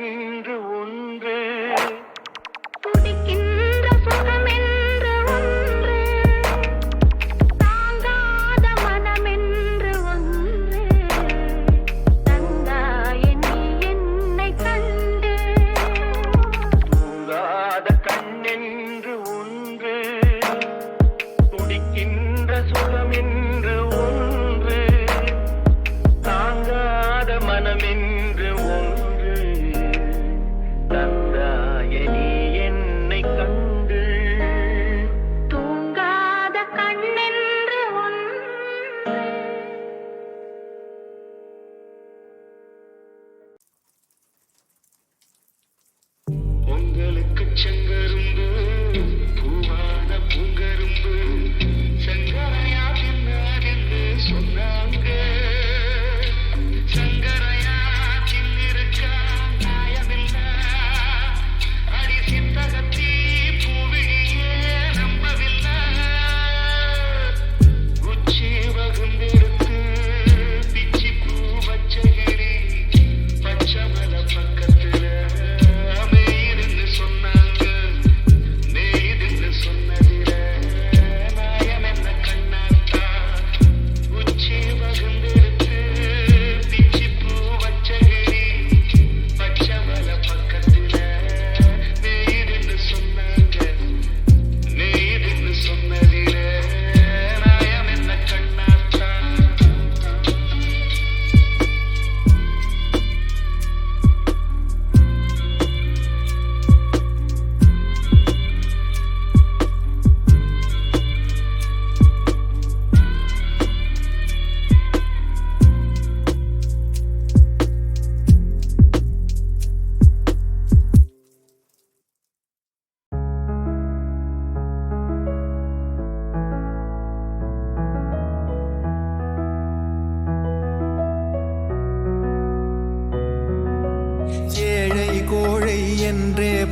என்று ஒன்று துடிக்கின்ற சுகமென்று 像个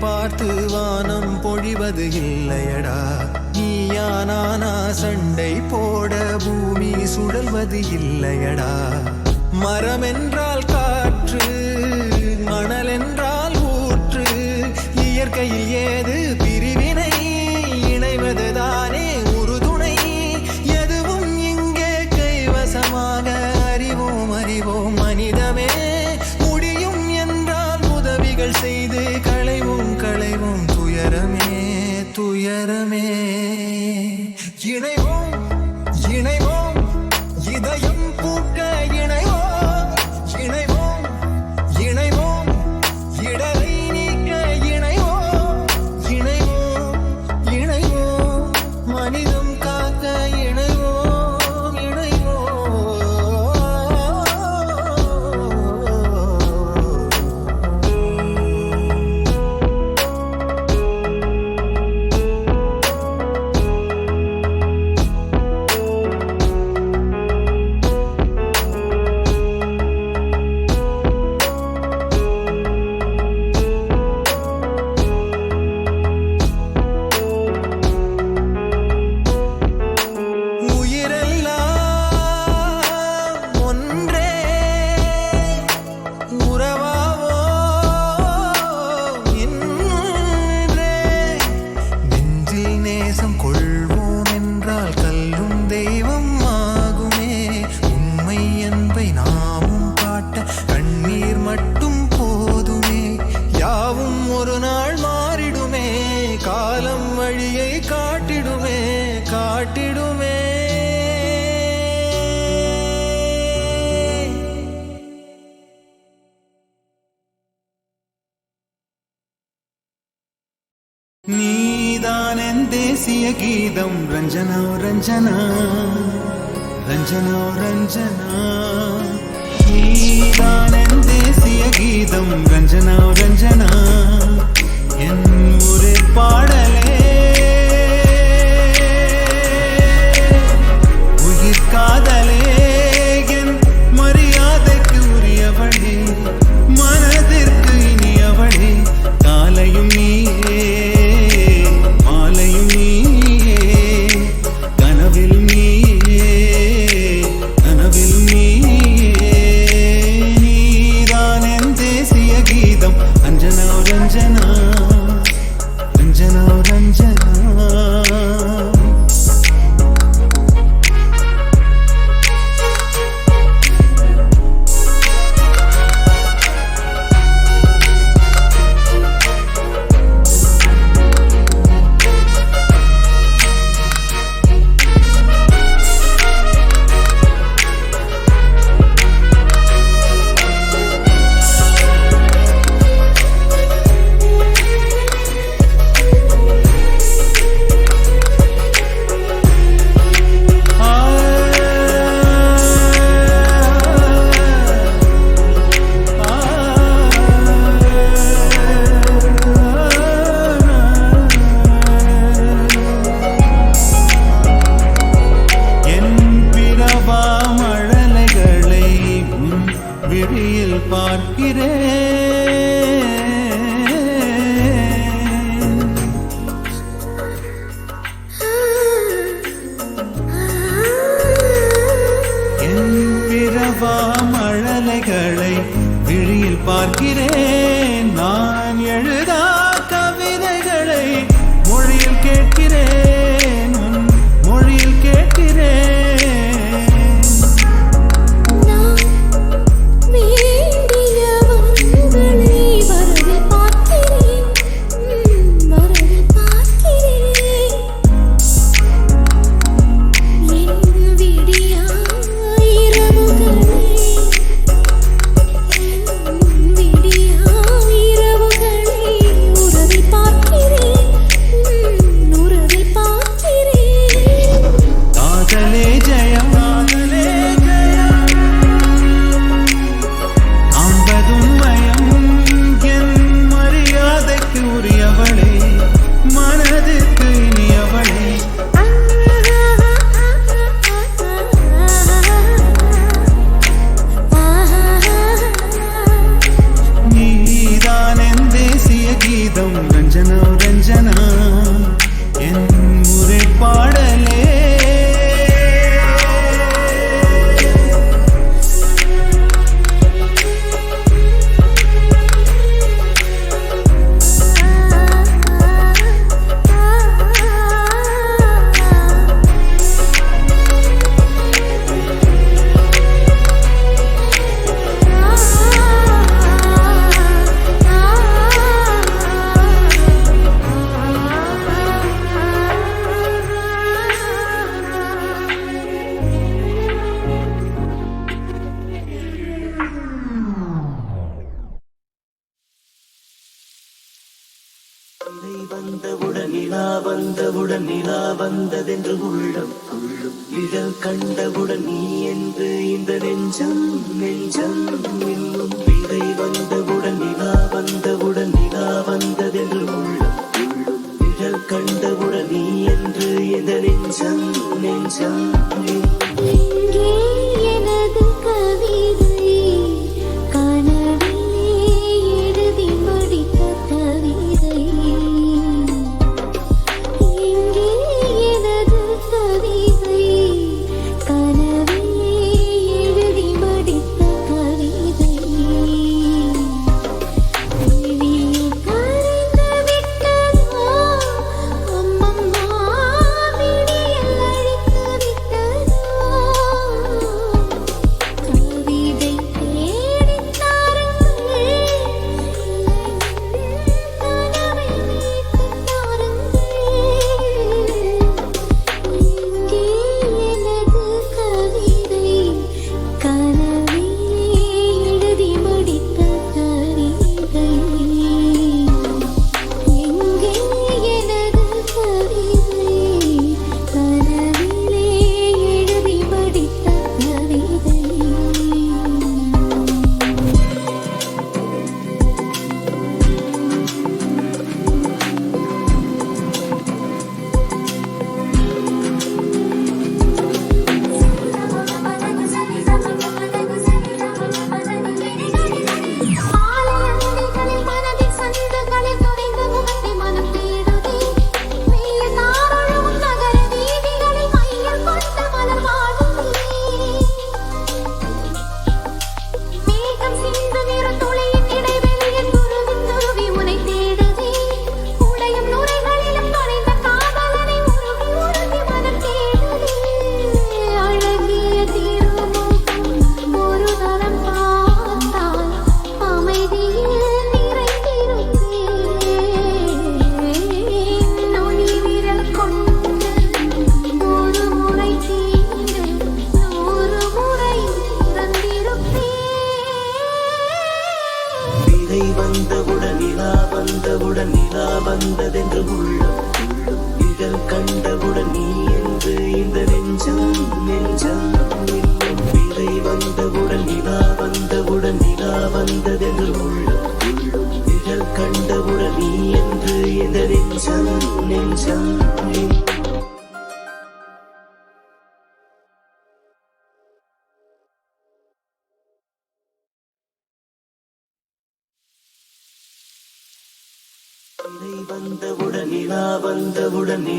பார்த்து வானம் பொழிவது இல்லையடா. நீயானா சண்டை போட பூமி சுழல்வது இல்லையடா. மரமென்றால் காற்று மணலென்றால் ஊற்று இயற்கையில் ஏது பிரிவினை இணைவதுதான். நேரமே ரஞ்சனா ரஞ்சனா. ரஞ்சனா ரஞ்சனா. நீதானன் தேசிய கீதம் ரஞ்சனா ரஞ்சனா. என் ஒரு பாடல் பார்க்கிறேன் 念着你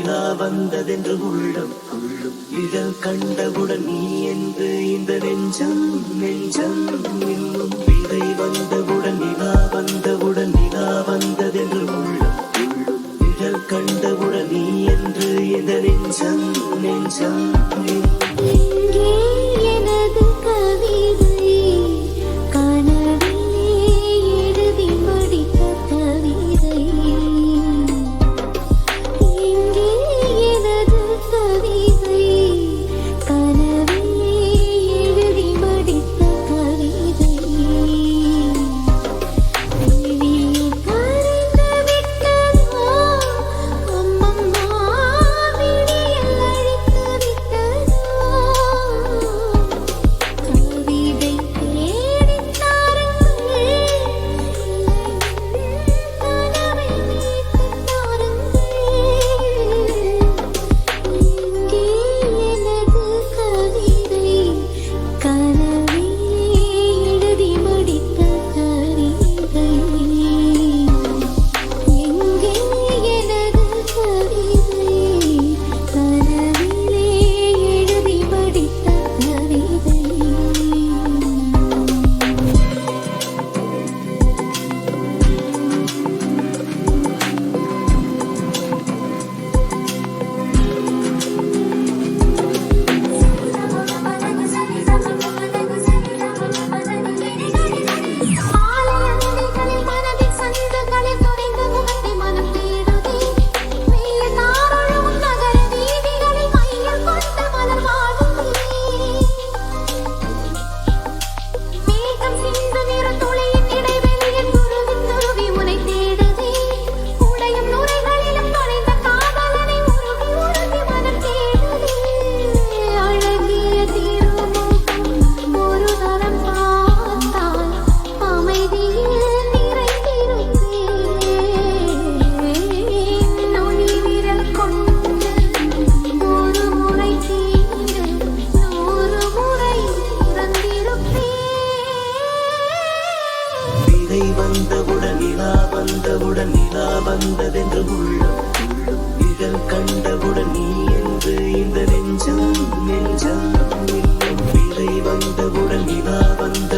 நானா வந்ததென்று உள்ளம் இதழ் கண்டவுடன் நீ என்று இந்த நெஞ்சம் நெஞ்சம். kind of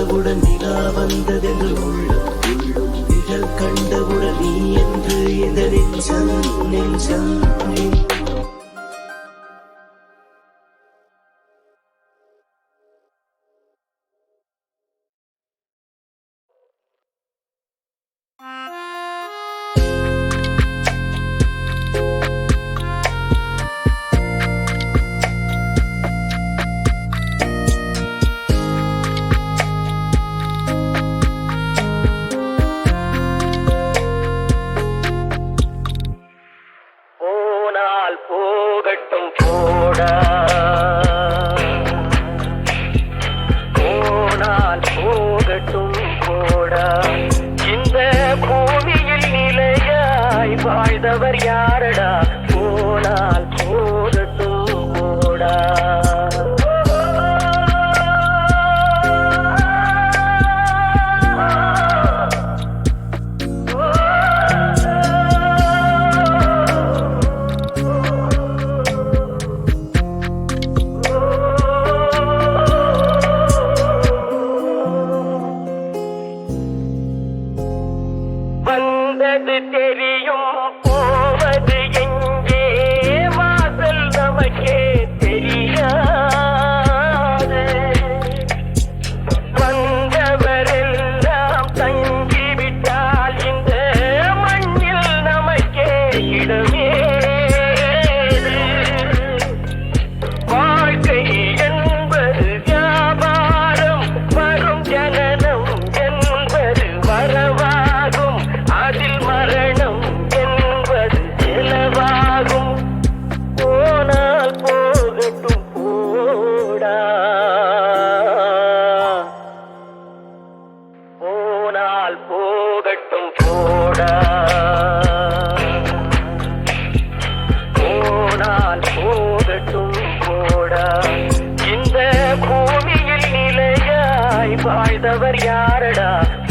கண்டவுடன் நிலா வந்ததென்று உள்ளம் நிழல் கண்டவுடன் நீ என்று எந்த நெஞ்சம் நெஞ்சம். love.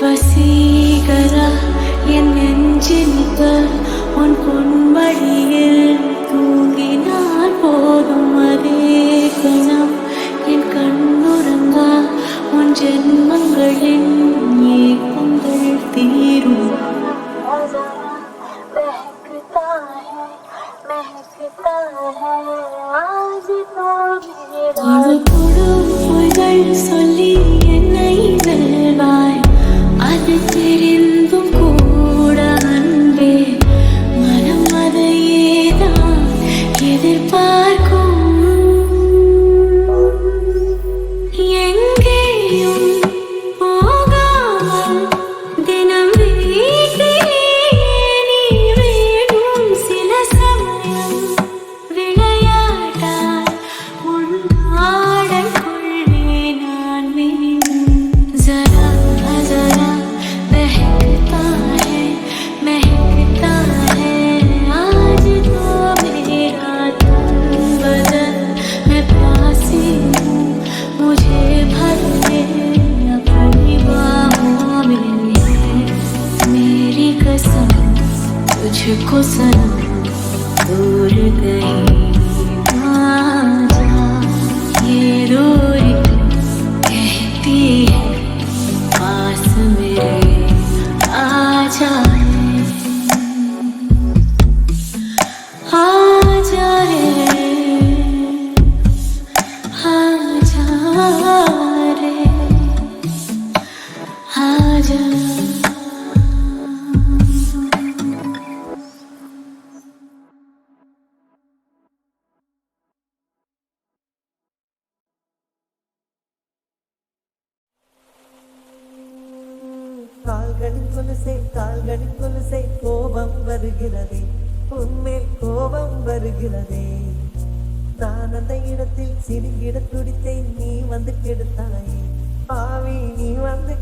வசீகர என் நெஞ்சின்ப உன் பொன்மடியில் தூங்கினார் போதும் அதே கணம். என் கண்ணுறங்க உன் ஜென்மங்களின் ஏக்கங்கள் தீரும். அவள் கொடு பொய்கள் சொல்லி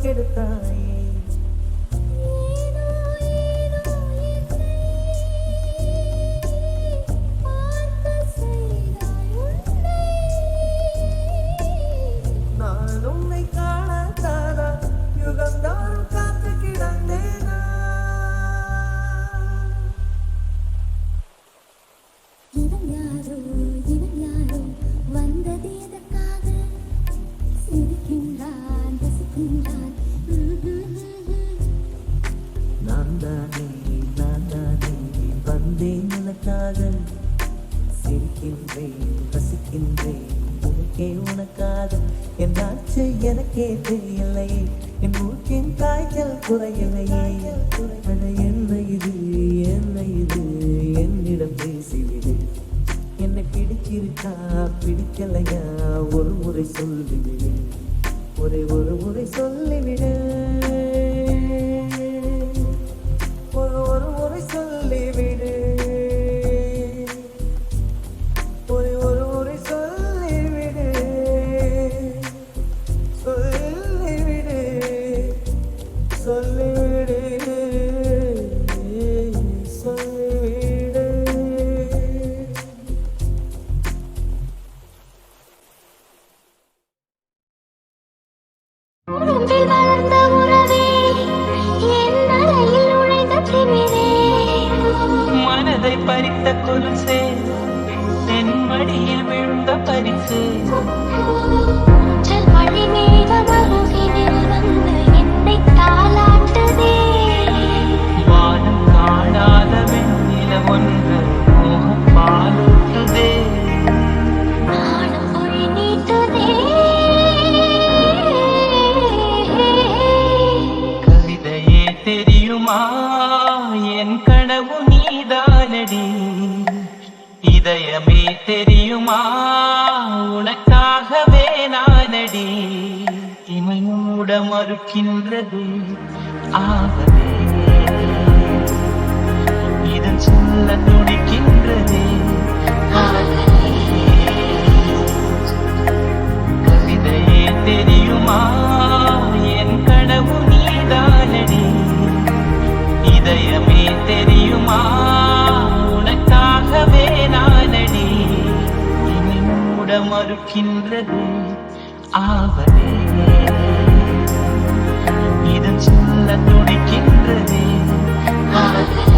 get it done. play கொலுசே தென் மடியில் விழுந்த பரிசு. இதயமே தெரியுமா? உனக்காகவே நானடி. இமையூட மறுக்கின்றது ஆ மறுக்கின்றது ஆவலே இதன் சொல்ல துடிக்கின்றதே ஆவலே